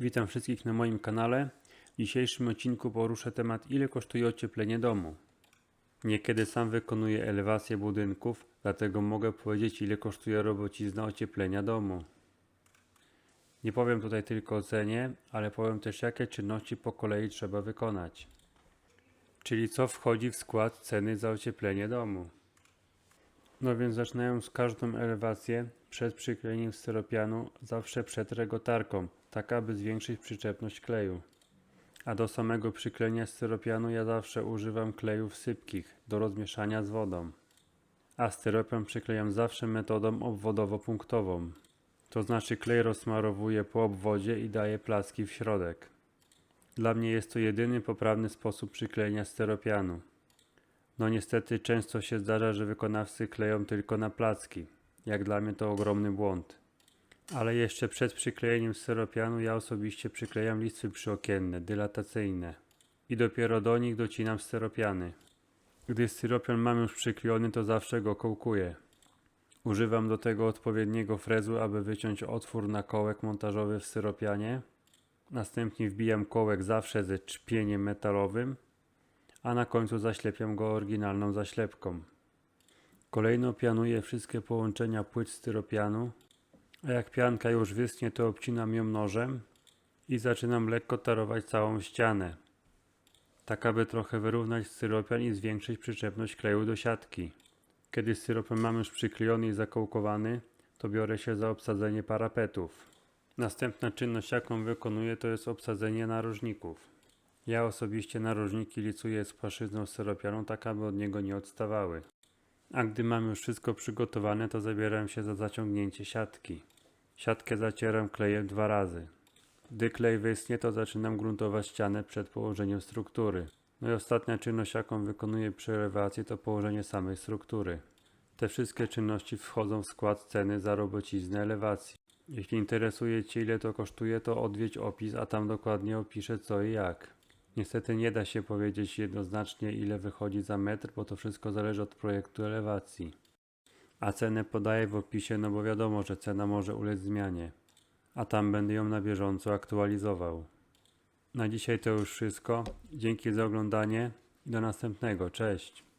Witam wszystkich na moim kanale. W dzisiejszym odcinku poruszę temat ile kosztuje ocieplenie domu. Niekiedy sam wykonuję elewację budynków, dlatego mogę powiedzieć ile kosztuje robocizna ocieplenia domu. Nie powiem tutaj tylko o cenie, ale powiem też jakie czynności po kolei trzeba wykonać. Czyli co wchodzi w skład ceny za ocieplenie domu. No więc zaczynając każdą elewację, przed przyklejeniem styropianu zawsze przed regotarką, tak aby zwiększyć przyczepność kleju. A do samego przyklejenia styropianu ja zawsze używam klejów sypkich do rozmieszania z wodą. A styropian przyklejam zawsze metodą obwodowo-punktową. To znaczy klej rozsmarowuję po obwodzie i daję placki w środek. Dla mnie jest to jedyny poprawny sposób przyklejenia styropianu. No niestety często się zdarza, że wykonawcy kleją tylko na placki. Jak dla mnie to ogromny błąd. Ale jeszcze przed przyklejeniem styropianu ja osobiście przyklejam listwy przyokienne, dylatacyjne. I dopiero do nich docinam styropiany. Gdy styropian mam już przyklejony, to zawsze go kołkuję. Używam do tego odpowiedniego frezu, aby wyciąć otwór na kołek montażowy w styropianie. Następnie wbijam kołek zawsze ze czpieniem metalowym, a na końcu zaślepiam go oryginalną zaślepką. Kolejno pianuję wszystkie połączenia płyt styropianu, a jak pianka już wyschnie, to obcinam ją nożem i zaczynam lekko tarować całą ścianę, tak aby trochę wyrównać styropian i zwiększyć przyczepność kleju do siatki. Kiedy styropian mam już przyklejony i zakołkowany, to biorę się za obsadzenie parapetów. Następna czynność, jaką wykonuję, to jest obsadzenie narożników. Ja osobiście narożniki licuję z płaszczyzną styropianu, tak aby od niego nie odstawały. A gdy mam już wszystko przygotowane, to zabieram się za zaciągnięcie siatki. Siatkę zacieram klejem dwa razy. Gdy klej wyschnie, to zaczynam gruntować ścianę przed położeniem struktury. No i ostatnia czynność, jaką wykonuję przy elewacji, to położenie samej struktury. Te wszystkie czynności wchodzą w skład ceny za robociznę elewacji. Jeśli interesuje Cię ile to kosztuje, to odwiedź opis, a tam dokładnie opiszę co i jak. Niestety nie da się powiedzieć jednoznacznie ile wychodzi za metr, bo to wszystko zależy od projektu elewacji. A cenę podaję w opisie, no bo wiadomo, że cena może ulec zmianie. A tam będę ją na bieżąco aktualizował. Na dzisiaj to już wszystko. Dzięki za oglądanie i do następnego. Cześć.